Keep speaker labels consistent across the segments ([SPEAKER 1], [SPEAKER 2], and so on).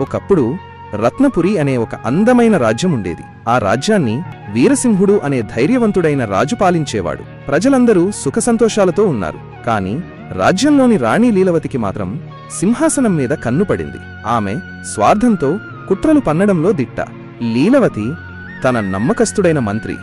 [SPEAKER 1] ఒకప్పుడు రత్నపురి అనే ఒక అందమైన రాజ్యం ఉండేది. ఆ రాజ్యాన్ని వీరసింహుడు అనే ధైర్యవంతుడైన రాజు పాలించేవాడు. ప్రజలందరూ సుఖసంతోషాలతో ఉన్నారు. కాని రాజ్యంలోని రాణి లీలవతికి మాత్రం సింహాసనం మీద కన్ను పడింది. ఆమె స్వార్థంతో కుట్రలు పన్నడంలో దిట్ట. లీలవతి తన నమ్మకస్తుడైన మంత్రి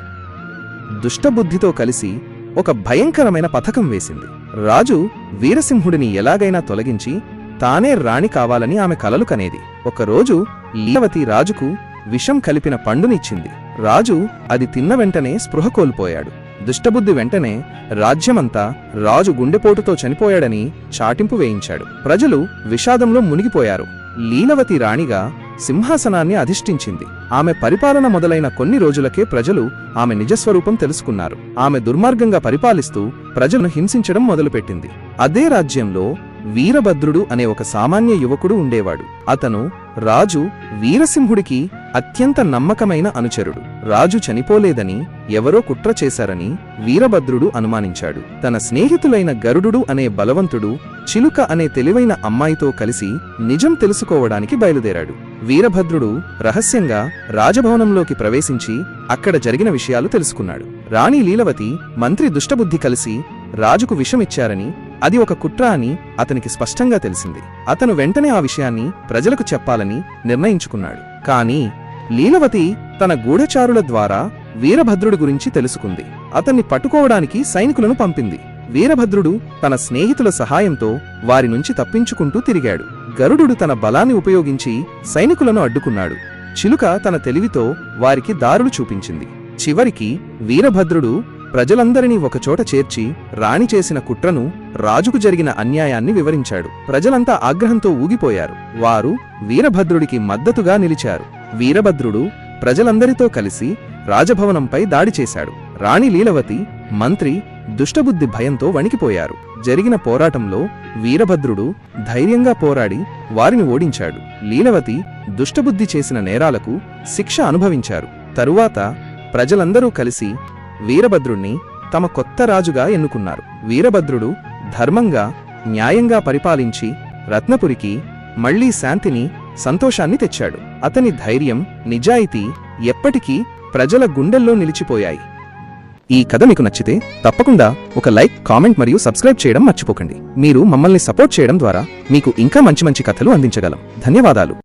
[SPEAKER 1] దుష్టబుద్ధితో కలిసి ఒక భయంకరమైన పథకం వేసింది. రాజు వీరసింహుడిని ఎలాగైనా తొలగించి తానే రాణి కావాలని ఆమె కలలు కనేది. ఒకరోజు లీలవతి రాజుకు విషం కలిపిన పండునిచ్చింది. రాజు అది తిన్న వెంటనే స్పృహ కోల్పోయాడు. దుష్టబుద్ధి వెంటనే రాజ్యమంతా రాజు గుండెపోటుతో చనిపోయాడని చాటింపు వేయించాడు. ప్రజలు విషాదంలో మునిగిపోయారు. లీలవతి రాణిగా సింహాసనాన్ని అధిష్ఠించింది. ఆమె పరిపాలన మొదలైన కొన్ని రోజులకే ప్రజలు ఆమె నిజస్వరూపం తెలుసుకున్నారు. ఆమె దుర్మార్గంగా పరిపాలిస్తూ ప్రజలను హింసించడం మొదలుపెట్టింది. అదే రాజ్యంలో వీరభద్రుడు అనే ఒక సామాన్య యువకుడు ఉండేవాడు. అతను రాజు వీరసింహుడికి అత్యంత నమ్మకమైన అనుచరుడు. రాజు చనిపోలేదని ఎవరో కుట్ర చేశారని వీరభద్రుడు అనుమానించాడు. తన స్నేహితులైన గరుడు అనే బలవంతుడు చిలుక అనే తెలివైన అమ్మాయితో కలిసి నిజం తెలుసుకోవడానికి బయలుదేరాడు. వీరభద్రుడు రహస్యంగా రాజభవనంలోకి ప్రవేశించి అక్కడ జరిగిన విషయాలు తెలుసుకున్నాడు. రాణి లీలవతి మంత్రి దుష్టబుద్ధి కలిసి రాజుకు విషమిచ్చారని అది ఒక కుట్ర అని అతనికి స్పష్టంగా తెలిసింది. అతను వెంటనే ఆ విషయాన్ని ప్రజలకు చెప్పాలని నిర్ణయించుకున్నాడు. కాని లీలవతి తన గూఢచారుల ద్వారా వీరభద్రుడి గురించి తెలుసుకుంది. అతన్ని పట్టుకోవడానికి సైనికులను పంపింది. వీరభద్రుడు తన స్నేహితుల సహాయంతో వారి నుంచి తప్పించుకుంటూ తిరిగాడు. గరుడు తన బలాన్ని ఉపయోగించి సైనికులను అడ్డుకున్నాడు. చిలుక తన తెలివితో వారికి దారులు చూపించింది. చివరికి వీరభద్రుడు ప్రజలందరినీ ఒకచోట చేర్చి రాణి చేసిన కుట్రను రాజుకు జరిగిన అన్యాయాన్ని వివరించాడు. ప్రజలంతా ఆగ్రహంతో ఊగిపోయారు. వారు వీరభద్రుడికి మద్దతుగా నిలిచారు. వీరభద్రుడు ప్రజలందరితో కలిసి రాజభవనంపై దాడి చేశాడు. రాణి లీలవతి మంత్రి దుష్టబుద్ధి భయంతో వణికిపోయారు. జరిగిన పోరాటంలో వీరభద్రుడు ధైర్యంగా పోరాడి వారిని ఓడించాడు. లీలవతి దుష్టబుద్ధి చేసిన నేరాలకు శిక్ష అనుభవించారు. తరువాత ప్రజలందరూ కలిసి వీరభద్రుణ్ణి తమ కొత్త రాజుగా ఎన్నుకున్నారు. వీరభద్రుడు ధర్మంగా న్యాయంగా పరిపాలించి రత్నపురికి మళ్ళీ శాంతిని సంతోషాన్ని తెచ్చాడు. అతని ధైర్యం నిజాయితీ ఎప్పటికీ ప్రజల గుండెల్లో నిలిచిపోయాయి. ఈ కథ మీకు నచ్చితే తప్పకుండా ఒక లైక్ కామెంట్ మరియు సబ్స్క్రైబ్ చేయడం మర్చిపోకండి. మీరు మమ్మల్ని సపోర్ట్ చేయడం ద్వారా మీకు ఇంకా మంచి మంచి కథలు అందించగలం. ధన్యవాదాలు.